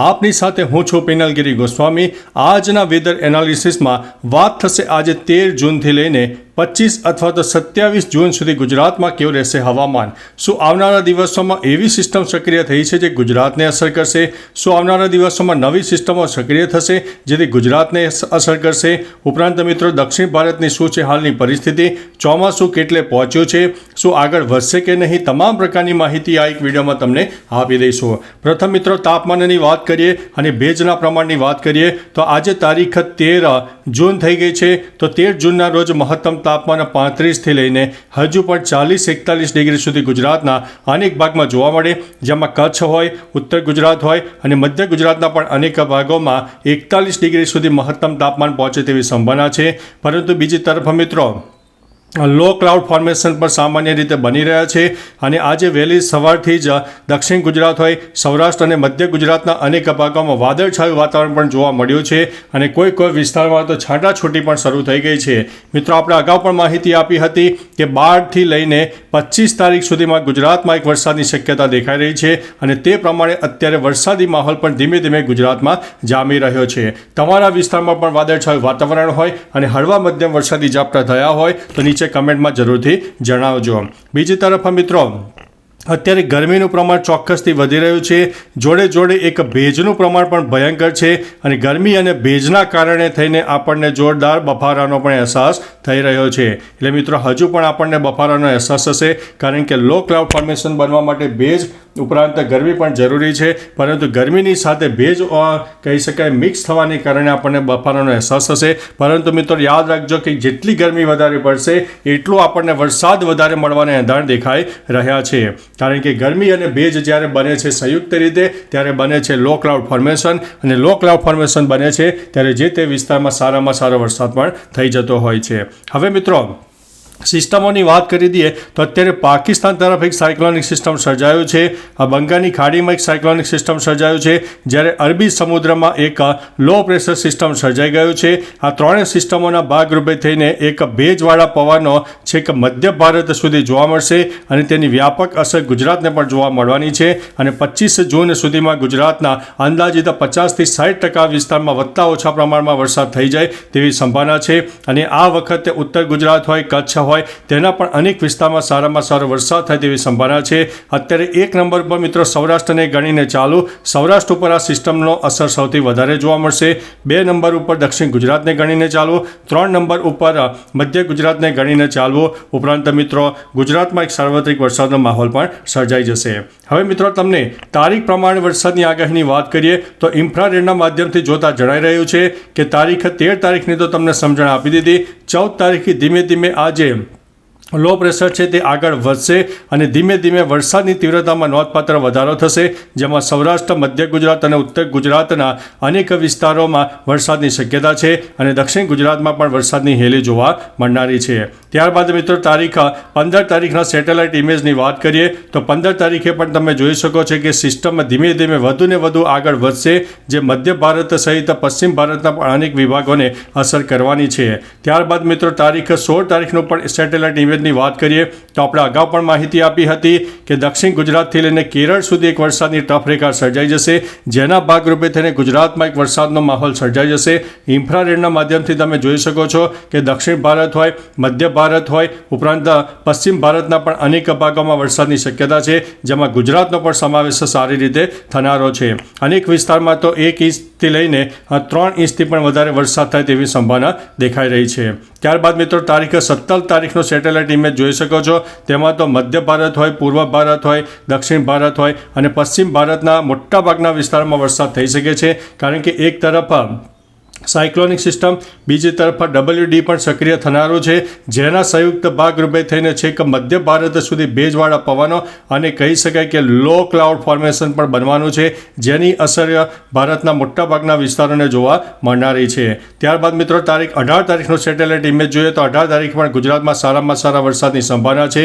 આપની સાથે હું છું પિનલગીરી ગોસ્વામી. આજના વેધર એનાલિસિસમાં વાત થશે આજે તેર જૂનથી લઈને પચીસ અથવા તો સત્યાવીસ જૂન સુધી ગુજરાતમાં કેવું રહેશે હવામાન. શું આવનારા દિવસોમાં એવી સિસ્ટમ સક્રિય થઈ છે જે ગુજરાતને અસર કરશે? શું આવનારા દિવસોમાં નવી સિસ્ટમો સક્રિય થશે જેથી ગુજરાતને અસર કરશે? ઉપરાંત મિત્રો, દક્ષિણ ભારતની શું છે હાલની પરિસ્થિતિ? ચોમાસું કેટલે પહોંચ્યું છે? શું આગળ વધશે કે નહીં? તમામ પ્રકારની માહિતી આ એક વિડીયોમાં તમને આપી દઈશું. પ્રથમ મિત્રો, તાપમાનની વાત કરીએ અને ભેજના પ્રમાણની વાત કરીએ, તો આજે તારીખ તેર જૂન થઈ ગઈ છે. તો તેર જૂનના રોજ મહત્તમ તાપમાન પાંત્રીસથી લઈને હજુ પણ ચાલીસ એકતાલીસ ડિગ્રી સુધી ગુજરાતના અનેક ભાગમાં જોવા મળે. જેમાં કચ્છ હોય, ઉત્તર ગુજરાત હોય અને મધ્ય ગુજરાતના પણ અનેક ભાગોમાં એકતાલીસ ડિગ્રી સુધી મહત્તમ તાપમાન પહોંચે તેવી સંભાવના છે. પરંતુ બીજી તરફ મિત્રો લો ક્લાઉડ ફોર્મેશન પર સામાન્ય રીતે બની રહ્યા છે અને આજે વહેલી સવારથી જ દક્ષિણ ગુજરાત હોય, સૌરાષ્ટ્ર અને મધ્ય ગુજરાતના અનેક ભાગોમાં વાદળછાયું વાતાવરણ પણ જોવા મળ્યું છે અને કોઈ કોઈ વિસ્તારમાં તો છાંટાછૂટી પણ શરૂ થઈ ગઈ છે. મિત્રો, આપણે અગાઉ પણ માહિતી આપી હતી કે બારથી લઈને પચીસ તારીખ સુધીમાં ગુજરાતમાં એક વરસાદની શક્યતા દેખાઈ રહી છે અને તે પ્રમાણે અત્યારે વરસાદી માહોલ પણ ધીમે ધીમે ગુજરાતમાં જામી રહ્યો છે. તમારા વિસ્તારમાં પણ વાદળછાયું વાતાવરણ હોય અને હળવા મધ્યમ વરસાદી ઝાપટા થયા હોય, તો નીચે કમેન્ટમાં જરૂરથી જણાવજો. બીજી તરફ મિત્રો અત્યારે ગરમીનું પ્રમાણ ચોક્કસથી વધી રહ્યું છે. જોડે જોડે એક ભેજનું પ્રમાણ પણ ભયંકર છે અને ગરમી અને ભેજના કારણે થઈને આપણને જોરદાર બફારાનો પણ અહેસાસ થઈ રહ્યો છે. એટલે મિત્રો, હજુ પણ આપણને બફારાનો અહેસાસ થશે, કારણ કે લો ક્લાઉડ ફોર્મેશન બનવા માટે ભેજ ઉપરાંત ગરમી પણ જરૂરી છે. પરંતુ ગરમીની સાથે ભેજ કહી શકાય, મિક્સ થવાને કારણે આપણને બફારાનો અહેસાસ થશે. પરંતુ મિત્રો, યાદ રાખજો કે જેટલી ગરમી વધારે પડશે, એટલું આપણને વરસાદ વધારે મળવાના એંધાણ દેખાઈ રહ્યા છે. કારણ કે ગરમી અને ભેજ જ્યારે બને છે સંયુક્ત રીતે, ત્યારે બને છે લો ક્લાઉડ ફોર્મેશન અને લો ક્લાઉડ ફોર્મેશન બને છે ત્યારે જે તે વિસ્તારમાં સારામાં સારો વરસાદ પણ થઈ જતો હોય છે. હવે મિત્રો સિસ્ટમોની વાત કરી દઈએ તો અત્યારે પાકિસ્તાન તરફ એક સાયક્લોનિક સિસ્ટમ સર્જાયું છે. આ બંગાળની ખાડીમાં એક સાયક્લોનિક સિસ્ટમ સર્જાયું છે. જ્યારે અરબી સમુદ્રમાં એક લો પ્રેશર સિસ્ટમ સર્જાઈ ગયું છે. આ ત્રણેય સિસ્ટમોના ભાગરૂપે થઈને એક ભેજવાળા પવનો છેક મધ્ય ભારત સુધી જોવા મળશે અને તેની વ્યાપક અસર ગુજરાતને પણ જોવા મળવાની છે. અને પચીસ જૂન સુધીમાં ગુજરાતના અંદાજિત પચાસથી સાઠ ટકા વિસ્તારમાં વધતા ઓછા પ્રમાણમાં વરસાદ થઈ જાય તેવી સંભાવના છે. અને આ વખતે ઉત્તર ગુજરાત હોય, કચ્છ હોય તેના પણ અનેક વિસ્તારમાં સારામાં સારો વરસાદ થાય તેવી સંભાવના છે. અત્યારે એક નંબર પર મિત્રો સૌરાષ્ટ્રને ગણીને ચાલુ. સૌરાષ્ટ્ર ઉપર આ સિસ્ટમનો અસર સૌથી વધારે જોવા મળશે. બે નંબર ઉપર દક્ષિણ ગુજરાતને ગણીને ચાલવું ત્રણ નંબર ઉપર મધ્ય ગુજરાતને ગણીને ચાલવું ઉપરાંત મિત્રો ગુજરાતમાં એક સાર્વત્રિક વરસાદનો માહોલ પણ સર્જાઈ જશે. હવે મિત્રો તમને તારીખ પ્રમાણે વરસાદની આગાહીની વાત કરીએ તો ઇન્ફ્રારેડના માધ્યમથી જોતા જણાઈ રહ્યું છે કે તારીખ તેર તારીખની તો તમને સમજણ આપી દીધી. ચૌદ તારીખથી ધીમે ધીમે આજે લો પ્રેશર છે તે આગળ વધશે અને ધીમે ધીમે વરસાદની તીવ્રતામાં નોંધપાત્ર વધારો થશે, જેમાં સૌરાષ્ટ્ર, મધ્ય ગુજરાત અને ઉત્તર ગુજરાતના અનેક વિસ્તારોમાં વરસાદની શક્યતા છે અને દક્ષિણ ગુજરાતમાં પણ વરસાદની હેલી જોવા મળનારી છે. ત્યારબાદ મિત્રો તારીખ પંદર તારીખના સેટેલાઇટ ઇમેજની વાત કરીએ, તો પંદર તારીખે પણ તમે જોઈ શકો છો કે સિસ્ટમ ધીમે ધીમે વધુ ને વધુ આગળ વધશે, જે મધ્ય ભારત સહિત પશ્ચિમ ભારતના પણ અનેક વિભાગોને અસર કરવાની છે. ત્યારબાદ મિત્રો તારીખ, સોળ તારીખનું પણ સેટેલાઇટ ઇમેજની વાત કરીએ, તો આપણે અગાઉ પણ માહિતી આપી હતી કે દક્ષિણ ગુજરાતથી લઈને કેરળ સુધી એક વરસાદની ટફ રેખા સર્જાઈ જશે, જેના ભાગરૂપે થઈને ગુજરાતમાં એક વરસાદનો માહોલ સર્જાઈ જશે. ઇન્ફ્રારેડના માધ્યમથી તમે જોઈ શકો છો કે દક્ષિણ ભારત હોય, મધ્ય ભારત હોય, ઉપરાંત પશ્ચિમ ભારતના પણ અનેક ભાગોમાં વરસાદની શક્યતા છે, જેમાં ગુજરાતનો પણ સમાવેશ સારી રીતે થનારો છે. અનેક વિસ્તારમાં તો એક ઇંચથી લઈને ત્રણ ઇંચથી પણ વધારે વરસાદ થાય તેવી સંભાવના દેખાઈ રહી છે. ત્યારબાદ મિત્રો, તારીખ સત્તર તારીખનો સેટેલાઇટ ઇમેજ જોઈ શકો છો. તેમાં તો મધ્ય ભારત હોય, પૂર્વ ભારત હોય, દક્ષિણ ભારત હોય અને પશ્ચિમ ભારતના મોટાભાગના વિસ્તારમાં વરસાદ થઈ શકે છે. કારણ કે એક તરફ સાયક્લોનિક સિસ્ટમ બીજી તરફ ડબલ્યુ ડી પણ સક્રિય થનારું છે, જેના સંયુક્ત ભાગરૂપે થઈને છેક મધ્ય ભારત સુધી ભેજવાળા પવનો અને કહી શકાય કે લો ક્લાઉડ ફોર્મેશન પણ બનવાનું છે, જેની અસર ભારતના મોટાભાગના વિસ્તારોને જોવા મળનારી છે. ત્યારબાદ મિત્રો, તારીખ અઢાર તારીખનો સેટેલાઇટ ઇમેજ જોઈએ તો અઢાર તારીખ પણ ગુજરાતમાં સારામાં સારા વરસાદની સંભાવના છે.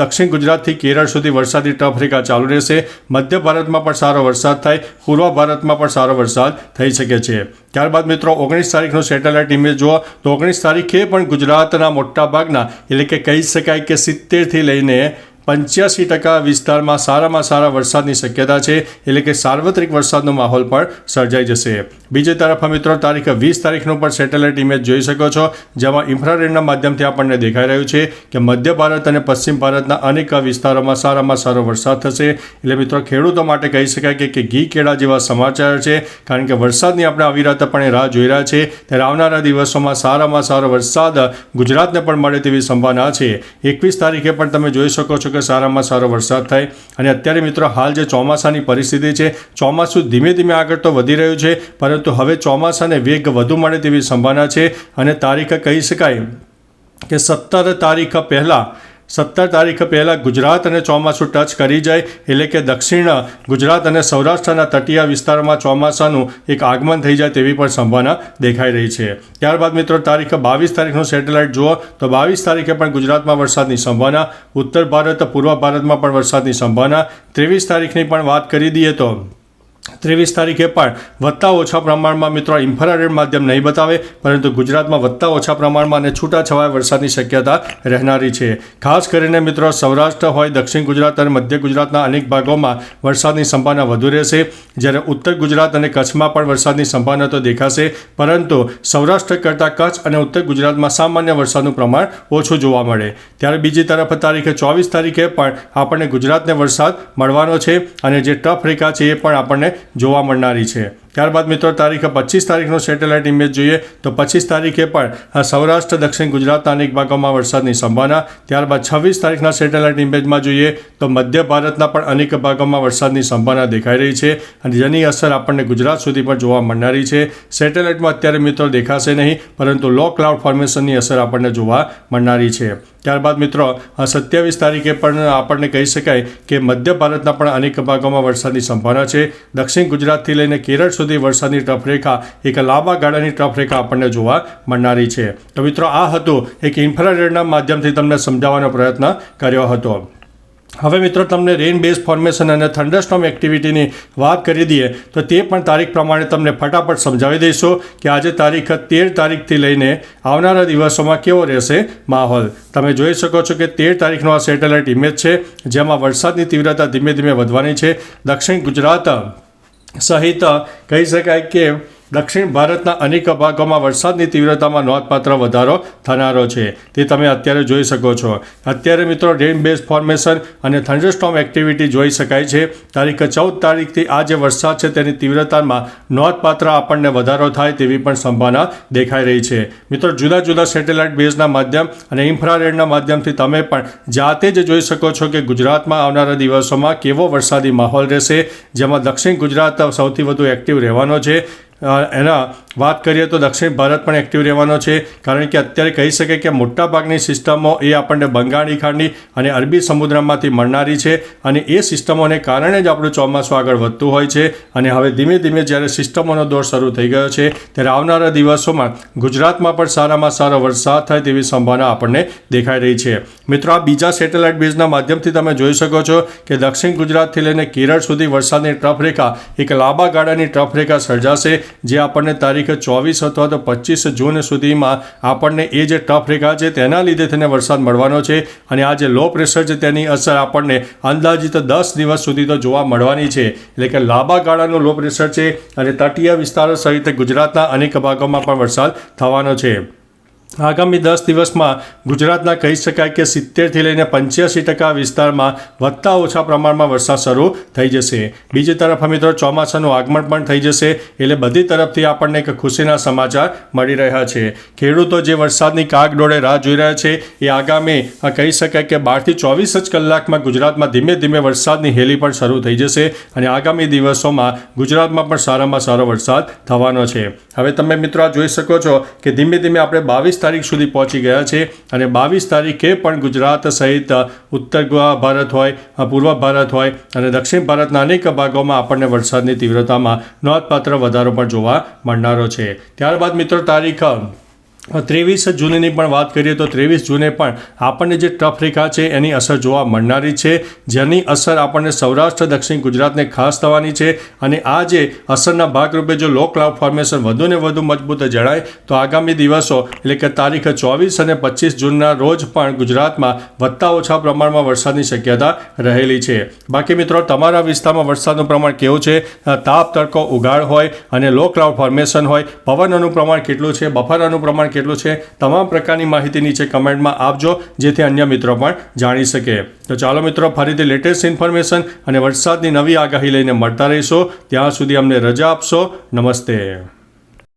દક્ષિણ ગુજરાતથી કેરળ સુધી વરસાદી ટફરેખા ચાલુ રહેશે. મધ્ય ભારતમાં પણ સારો વરસાદ થાય, પૂર્વ ભારતમાં પણ સારો વરસાદ થઈ શકે છે. ત્યારબાદ મિત્રો, ઓગણીસ તારીખનો સેટેલાઇટ ઇમેજ જુઓ. તો ઓગણીસ તારીખે પણ ગુજરાતના મોટા ભાગના એટલે કે કહી શકાય કે સિત્તેરથી લઈને પંચ્યાસી ટકા વિસ્તારમાં સારામાં સારા વરસાદની શક્યતા છે, એટલે કે સાર્વત્રિક વરસાદનો માહોલ પણ સર્જાઈ જશે. બીજી તરફ મિત્રો તારીખ વીસ તારીખનું પણ સેટેલાઇટ ઇમેજ જોઈ શકો છો, જેમાં ઇન્ફ્રારેડના માધ્યમથી આપણને દેખાઈ રહ્યું છે કે મધ્ય ભારત અને પશ્ચિમ ભારતના અનેક વિસ્તારોમાં સારામાં સારો વરસાદ થશે. એટલે મિત્રો, ખેડૂતો માટે કહી શકાય કે- ઘી કેળા જેવા સમાચાર છે, કારણ કે વરસાદની આપણે અવિરતપણે રાહ જોઈ રહ્યા છે. ત્યારે આવનારા દિવસોમાં સારામાં સારો વરસાદ ગુજરાતને પણ મળે તેવી સંભાવના છે. એકવીસ તારીખે પણ તમે જોઈ શકો છો કે સારામાં સારો વરસાદ થાય. અને અત્યારે મિત્રો હાલ જે ચોમાસાની પરિસ્થિતિ છે, ચોમાસું ધીમે ધીમે આગળ તો વધી રહ્યું છે, પરંતુ હવે ચોમાસાને વેગ વધુ મળે તેવી સંભાવના છે. અને તારીખ કહી શકાય કે સત્તર તારીખ પહેલાં સત્તર તારીખ પહેલાં ગુજરાત અને ચોમાસું ટચ કરી જાય એટલે કે દક્ષિણ ગુજરાત અને સૌરાષ્ટ્રના તટીય વિસ્તારમાં ચોમાસાનું એક આગમન થઈ જાય તેવી પણ સંભાવના દેખાઈ રહી છે. ત્યારબાદ મિત્રો તારીખ બાવીસ તારીખનું સેટેલાઇટ જુઓ તો બાવીસ તારીખે પણ ગુજરાતમાં વરસાદની સંભાવના, ઉત્તર ભારત, પૂર્વ ભારતમાં પણ વરસાદની સંભાવના. ત્રેવીસ તારીખની પણ વાત કરી દઈએ તો ત્રેવીસ તારીખે પણ વધતા ઓછા પ્રમાણમાં મિત્રો ઇન્ફ્રારેડ માધ્યમ નહીં બતાવે, પરંતુ ગુજરાતમાં વધતા ઓછા પ્રમાણમાં અને છૂટાછવાયા વરસાદની શક્યતા રહેનારી છે. ખાસ કરીને મિત્રો સૌરાષ્ટ્ર હોય, દક્ષિણ ગુજરાત અને મધ્ય ગુજરાતના અનેક ભાગોમાં વરસાદની સંભાવના વધુ રહેશે. જ્યારે ઉત્તર ગુજરાત અને કચ્છમાં પણ વરસાદની સંભાવના તો દેખાશે, પરંતુ સૌરાષ્ટ્ર કરતાં કચ્છ અને ઉત્તર ગુજરાતમાં સામાન્ય વરસાદનું પ્રમાણ ઓછું જોવા મળે. ત્યારે બીજી તરફ તારીખે ચોવીસ તારીખે પણ આપણને ગુજરાતને વરસાદ મળવાનો છે અને જે ટફ રેખા છે એ પણ આપણને જોવા મળનારી છે. ત્યારબાદ મિત્રો, તારીખ પચીસ તારીખનો સેટેલાઇટ ઇમેજ જોઈએ તો પચીસ તારીખે પણ સૌરાષ્ટ્ર, દક્ષિણ ગુજરાતના અનેક ભાગોમાં વરસાદની સંભાવના. ત્યારબાદ છવ્વીસ તારીખના સેટેલાઇટ ઇમેજમાં જોઈએ તો મધ્ય ભારતના પણ અનેક ભાગોમાં વરસાદની સંભાવના દેખાઈ રહી છે અને જેની અસર આપણને ગુજરાત સુધી પણ જોવા મળનારી છે. સેટેલાઇટમાં અત્યારે મિત્રો દેખાશે નહીં, પરંતુ લો ક્લાઉડ ફોર્મેશનની અસર આપણને જોવા મળનારી છે. ત્યારબાદ મિત્રો સત્યાવીસ તારીખે પણ આપણને કહી શકાય કે મધ્ય ભારતના પણ અનેક ભાગોમાં વરસાદની સંભાવના છે. દક્ષિણ ગુજરાતથી લઈને કેરળ સુધી વરસાદની ટફરેખા એક લાંબા ગાળાની ટફરેખા આપણને જોવા મળનારી છે. તો મિત્રો, આ હતું એક ઇન્ફ્રારેડના માધ્યમથી તમને સમજાવવાનો પ્રયત્ન કર્યો હતો. હવે મિત્રો, તમને રેઇન બેઝ ફોર્મેશન અને થંડરસ્ટોમ એક્ટિવિટીની વાત કરી દઈએ, તો તે પણ તારીખ પ્રમાણે તમને ફટાફટ સમજાવી દઈશું કે આજે તારીખ તેર તારીખથી લઈને આવનારા દિવસોમાં કેવો રહેશે માહોલ. તમે જોઈ શકો છો કે તેર તારીખનો આ સેટેલાઇટ ઇમેજ છે, જેમાં વરસાદની તીવ્રતા ધીમે ધીમે વધવાની છે. દક્ષિણ ગુજરાત સહિત કહી શકાય કે દક્ષિણ ભારતના અનેક ભાગોમાં વરસાદની તીવ્રતામાં નોંધપાત્ર વધારો થનારો છે. તે તમે અત્યારે જોઈ શકો છો. અત્યારે મિત્રો રેન બેઝ ફોર્મેશન અને થંડરસ્ટોમ એક્ટિવિટી જોઈ શકાય છે. તારીખ ચૌદ તારીખથી આ જે વરસાદ છે તેની તીવ્રતામાં નોંધપાત્ર આપણને વધારો થાય તેવી પણ સંભાવના દેખાઈ રહી છે. મિત્રો, જુદા જુદા સેટેલાઇટ બેઝના માધ્યમ અને ઇન્ફ્રારેડના માધ્યમથી તમે પણ જાતે જ જોઈ શકો છો કે ગુજરાતમાં આવનારા દિવસોમાં કેવો વરસાદી માહોલ રહેશે, જેમાં દક્ષિણ ગુજરાત સૌથી વધુ એક્ટિવ રહેવાનો છે. અ, એના વાત કરીએ તો દક્ષિણ ભારત પણ એક્ટિવ રહેવાનો છે, કારણ કે અત્યારે કહી શકાય કે મોટાભાગની સિસ્ટમો એ આપણને બંગાળી ખાંડી અને અરબી સમુદ્રમાંથી મળનારી છે અને એ સિસ્ટમોને કારણે જ આપણું ચોમાસું આગળ વધતું હોય છે અને હવે ધીમે ધીમે જ્યારે સિસ્ટમોનો દોર શરૂ થઈ ગયો છે, ત્યારે આવનારા દિવસોમાં ગુજરાતમાં પણ સારામાં સારો વરસાદ થાય તેવી સંભાવના આપણને દેખાઈ રહી છે. મિત્રો, આ બીજા સેટેલાઇટ બેઝના માધ્યમથી તમે જોઈ શકો છો કે દક્ષિણ ગુજરાતથી લઈને કેરળ સુધી વરસાદની ટ્રફ રેખા એક લાંબા ગાળાની ટ્રફ રેખા સર્જાશે, જે આપણને તારીખ ચોવીસ અથવા તો પચીસ જૂન સુધીમાં આપણને એ જે ટફ રેખા છે તેના લીધે તેને વરસાદ મળવાનો છે અને આ જે લો પ્રેશર છે તેની અસર આપણને અંદાજિત દસ દિવસ સુધી તો જોવા મળવાની છે. એટલે કે લાંબા ગાળાનો લો પ્રેશર છે અને તટીય વિસ્તારો સહિત ગુજરાતના અનેક ભાગોમાં પણ વરસાદ થવાનો છે. આગામી દસ દિવસમાં ગુજરાતના કહી શકાય કે સિત્તેરથી લઈને પંચ્યાસી ટકા વિસ્તારમાં વધતા ઓછા પ્રમાણમાં વરસાદ શરૂ થઈ જશે. બીજી તરફ મિત્રો ચોમાસાનું આગમન પણ થઈ જશે એટલે બધી તરફથી આપણને એક ખુશીના સમાચાર મળી રહ્યા છે. ખેડૂતો જે વરસાદની કાગડોળે રાહ જોઈ રહ્યા છે એ આગામી કહી શકાય કે બારથી ચોવીસ જ કલાકમાં ગુજરાતમાં ધીમે ધીમે વરસાદની હેલી પણ શરૂ થઈ જશે અને આગામી દિવસોમાં ગુજરાતમાં પણ સારામાં સારો વરસાદ થવાનો છે. હવે તમે મિત્રો આ જોઈ શકો છો કે ધીમે ધીમે આપણે બાવીસ તારીખ સુધી પહોંચી ગયા છે અને બાવીસ તારીખે પણ ગુજરાત સહિત ઉત્તર ભારત હોય પૂર્વ ભારત હોય અને દક્ષિણ ભારતના અનેક ભાગોમાં આપણને વરસાદની તીવ્રતામાં નોંધપાત્ર વધારો પણ જોવા મળનારો છે. ત્યારબાદ મિત્રો તારીખ ત્રેવીસ જૂનની પણ વાત કરીએ તો ત્રેવીસ જૂને પણ આપણને જે ટ્રફ રેખા છે એની અસર જોવા મળનારી છે. જેની અસર આપણને સૌરાષ્ટ્ર, દક્ષિણ ગુજરાતને ખાસ થવાની છે અને આ જે અસરના ભાગરૂપે જો લો ક્લાઉડ ફોર્મેશન વધુ ને વધુ મજબૂત જણાય, તો આગામી દિવસો એટલે કે તારીખ ચોવીસ અને પચીસ જૂનના રોજ પણ ગુજરાતમાં વધતા ઓછા પ્રમાણમાં વરસાદની શક્યતા રહેલી છે. બાકી મિત્રો, તમારા વિસ્તારમાં વરસાદનું પ્રમાણ કેવું છે? તાપ, તડકો, ઉગાડ હોય અને લો ક્લાઉડ ફોર્મેશન હોય, પવનનું પ્રમાણ કેટલું છે? બફારાનું પ્રમાણ કેટલું છે? તમામ પ્રકારની માહિતી નીચે કમેન્ટમાં આપજો, જેથી અન્ય મિત્રો પણ જાણી શકે. તો ચાલો મિત્રો, ફરીથી લેટેસ્ટ ઇન્ફોર્મેશન અને વરસાદની નવી આગાહી લઈને મળતા રહીશો. ત્યાં સુધી અમને રજા આપશો. નમસ્તે.